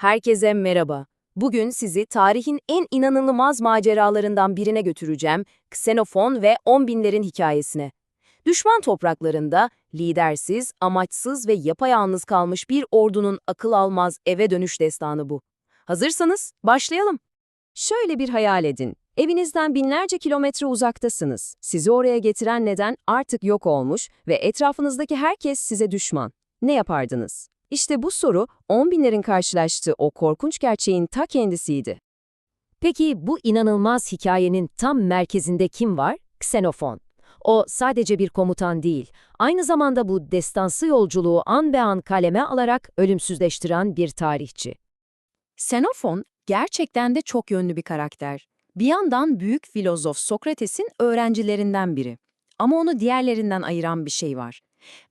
Herkese merhaba. Bugün sizi tarihin en inanılmaz maceralarından birine götüreceğim, Ksenofon ve on binlerin hikayesine. Düşman topraklarında lidersiz, amaçsız ve yapayalnız kalmış bir ordunun akıl almaz eve dönüş destanı bu. Hazırsanız başlayalım. Şöyle bir hayal edin. Evinizden binlerce kilometre uzaktasınız. Sizi oraya getiren neden artık yok olmuş ve etrafınızdaki herkes size düşman. Ne yapardınız? İşte bu soru, on binlerin karşılaştığı o korkunç gerçeğin ta kendisiydi. Peki bu inanılmaz hikayenin tam merkezinde kim var? Ksenofon. O sadece bir komutan değil, aynı zamanda bu destansı yolculuğu an be an kaleme alarak ölümsüzleştiren bir tarihçi. Xenofon gerçekten de çok yönlü bir karakter. Bir yandan büyük filozof Sokrates'in öğrencilerinden biri. Ama onu diğerlerinden ayıran bir şey var.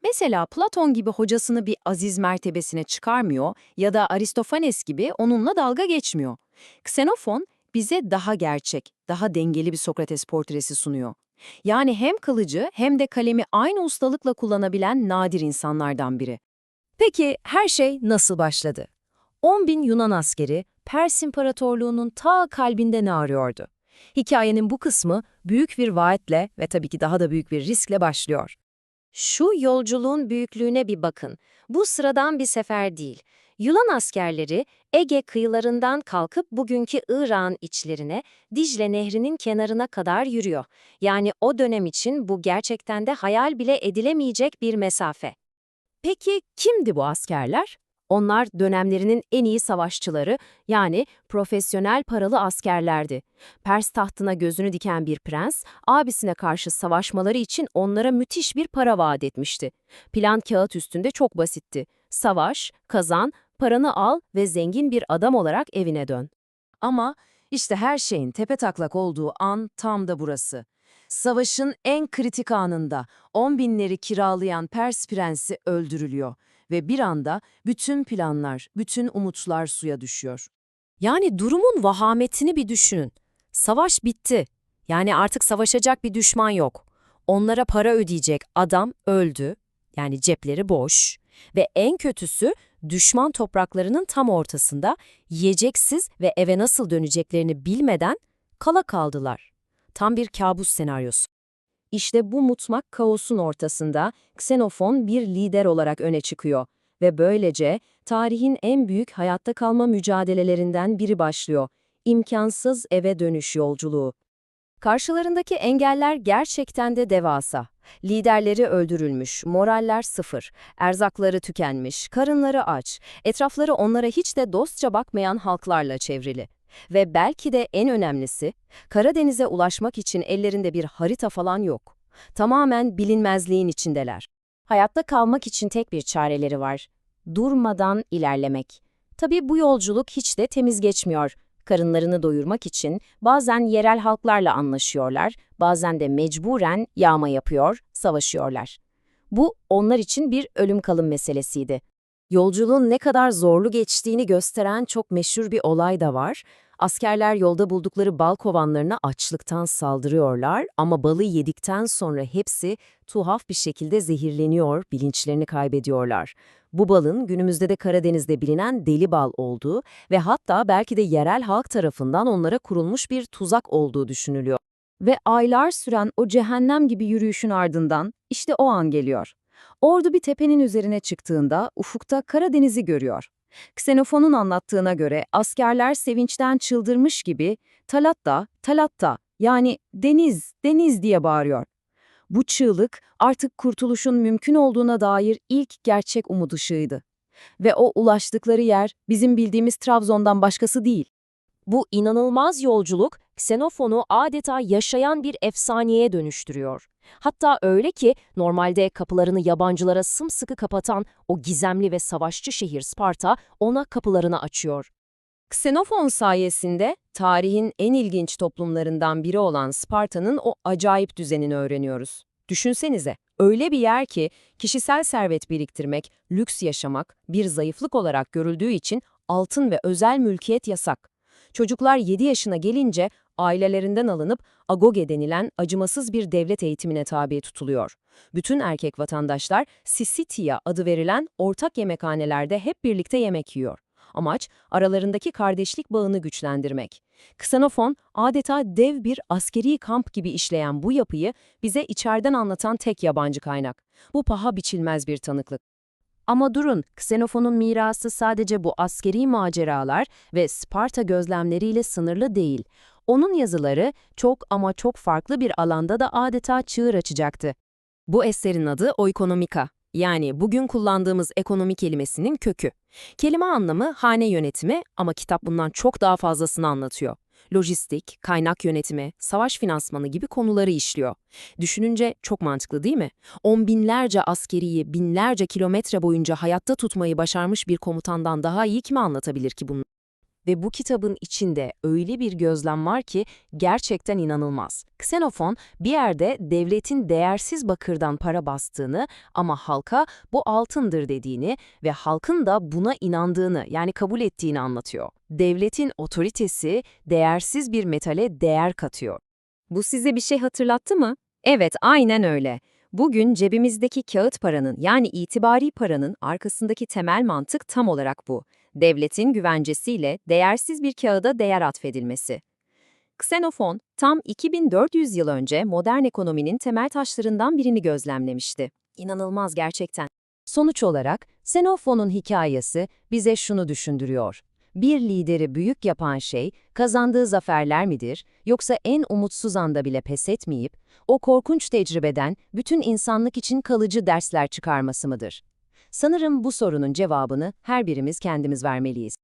Mesela Platon gibi hocasını bir aziz mertebesine çıkarmıyor ya da Aristofanes gibi onunla dalga geçmiyor. Xenofon bize daha gerçek, daha dengeli bir Sokrates portresi sunuyor. Yani hem kılıcı hem de kalemi aynı ustalıkla kullanabilen nadir insanlardan biri. Peki her şey nasıl başladı? 10 bin Yunan askeri Pers İmparatorluğu'nun ta kalbinde ne arıyordu? Hikayenin bu kısmı büyük bir vaatle ve tabii ki daha da büyük bir riskle başlıyor. Şu yolculuğun büyüklüğüne bir bakın. Bu sıradan bir sefer değil. Yunan askerleri Ege kıyılarından kalkıp bugünkü İran içlerine, Dicle Nehri'nin kenarına kadar yürüyor. Yani o dönem için bu gerçekten de hayal bile edilemeyecek bir mesafe. Peki kimdi bu askerler? Onlar dönemlerinin en iyi savaşçıları, yani profesyonel paralı askerlerdi. Pers tahtına gözünü diken bir prens, abisine karşı savaşmaları için onlara müthiş bir para vaat etmişti. Plan kağıt üstünde çok basitti. Savaş, kazan, paranı al ve zengin bir adam olarak evine dön. Ama işte her şeyin tepetaklak olduğu an tam da burası. Savaşın en kritik anında on binleri kiralayan Pers prensi öldürülüyor ve bir anda bütün planlar, bütün umutlar suya düşüyor. Yani durumun vahametini bir düşünün. Savaş bitti. Yani artık savaşacak bir düşman yok. Onlara para ödeyecek adam öldü. Yani cepleri boş. Ve en kötüsü düşman topraklarının tam ortasında yiyeceksiz ve eve nasıl döneceklerini bilmeden kala kaldılar. Tam bir kabus senaryosu. İşte bu mutmak kaosun ortasında Xenofon bir lider olarak öne çıkıyor ve böylece tarihin en büyük hayatta kalma mücadelelerinden biri başlıyor. İmkansız eve dönüş yolculuğu. Karşılarındaki engeller gerçekten de devasa. Liderleri öldürülmüş, moraller sıfır, erzakları tükenmiş, karınları aç, etrafları onlara hiç de dostça bakmayan halklarla çevrili. Ve belki de en önemlisi, Karadeniz'e ulaşmak için ellerinde bir harita falan yok. Tamamen bilinmezliğin içindeler. Hayatta kalmak için tek bir çareleri var. Durmadan ilerlemek. Tabii bu yolculuk hiç de temiz geçmiyor. Karınlarını doyurmak için bazen yerel halklarla anlaşıyorlar, bazen de mecburen yağma yapıyor, savaşıyorlar. Bu onlar için bir ölüm kalım meselesiydi. Yolculuğun ne kadar zorlu geçtiğini gösteren çok meşhur bir olay da var. Askerler yolda buldukları bal kovanlarına açlıktan saldırıyorlar ama balı yedikten sonra hepsi tuhaf bir şekilde zehirleniyor, bilinçlerini kaybediyorlar. Bu balın günümüzde de Karadeniz'de bilinen deli bal olduğu ve hatta belki de yerel halk tarafından onlara kurulmuş bir tuzak olduğu düşünülüyor. Ve aylar süren o cehennem gibi yürüyüşün ardından işte o an geliyor. Ordu bir tepenin üzerine çıktığında ufukta Karadeniz'i görüyor. Xenofon'un anlattığına göre askerler sevinçten çıldırmış gibi Talatta, Talatta yani deniz, deniz diye bağırıyor. Bu çığlık artık kurtuluşun mümkün olduğuna dair ilk gerçek umut ışığıydı. Ve o ulaştıkları yer bizim bildiğimiz Trabzon'dan başkası değil. Bu inanılmaz yolculuk Xenofon'u adeta yaşayan bir efsaneye dönüştürüyor. Hatta öyle ki normalde kapılarını yabancılara sımsıkı kapatan o gizemli ve savaşçı şehir Sparta ona kapılarını açıyor. Ksenofon sayesinde tarihin en ilginç toplumlarından biri olan Sparta'nın o acayip düzenini öğreniyoruz. Düşünsenize, öyle bir yer ki kişisel servet biriktirmek, lüks yaşamak bir zayıflık olarak görüldüğü için altın ve özel mülkiyet yasak. Çocuklar 7 yaşına gelince ailelerinden alınıp agoge denilen acımasız bir devlet eğitimine tabi tutuluyor. Bütün erkek vatandaşlar Sisitia adı verilen ortak yemekhanelerde hep birlikte yemek yiyor. Amaç, aralarındaki kardeşlik bağını güçlendirmek. Ksenofon, adeta dev bir askeri kamp gibi işleyen bu yapıyı bize içeriden anlatan tek yabancı kaynak. Bu paha biçilmez bir tanıklık. Ama durun, Ksenofond'un mirası sadece bu askeri maceralar ve Sparta gözlemleriyle sınırlı değil. Onun yazıları çok ama çok farklı bir alanda da adeta çığır açacaktı. Bu eserin adı Oikonomika, yani bugün kullandığımız ekonomi kelimesinin kökü. Kelime anlamı hane yönetimi ama kitap bundan çok daha fazlasını anlatıyor. Lojistik, kaynak yönetimi, savaş finansmanı gibi konuları işliyor. Düşününce çok mantıklı değil mi? On binlerce askeriyi binlerce kilometre boyunca hayatta tutmayı başarmış bir komutandan daha iyi kimi anlatabilir ki bunu? Ve bu kitabın içinde öyle bir gözlem var ki gerçekten inanılmaz. Ksenofon bir yerde devletin değersiz bakırdan para bastığını ama halka bu altındır dediğini ve halkın da buna inandığını yani kabul ettiğini anlatıyor. Devletin otoritesi değersiz bir metale değer katıyor. Bu size bir şey hatırlattı mı? Evet, aynen öyle. Bugün cebimizdeki kağıt paranın yani itibari paranın arkasındaki temel mantık tam olarak bu. Devletin güvencesiyle değersiz bir kağıda değer atfedilmesi. Ksenofon, tam 2400 yıl önce modern ekonominin temel taşlarından birini gözlemlemişti. İnanılmaz gerçekten. Sonuç olarak Xenofon'un hikayesi bize şunu düşündürüyor. Bir lideri büyük yapan şey kazandığı zaferler midir yoksa en umutsuz anda bile pes etmeyip o korkunç tecrübeden bütün insanlık için kalıcı dersler çıkarması mıdır? Sanırım bu sorunun cevabını her birimiz kendimiz vermeliyiz.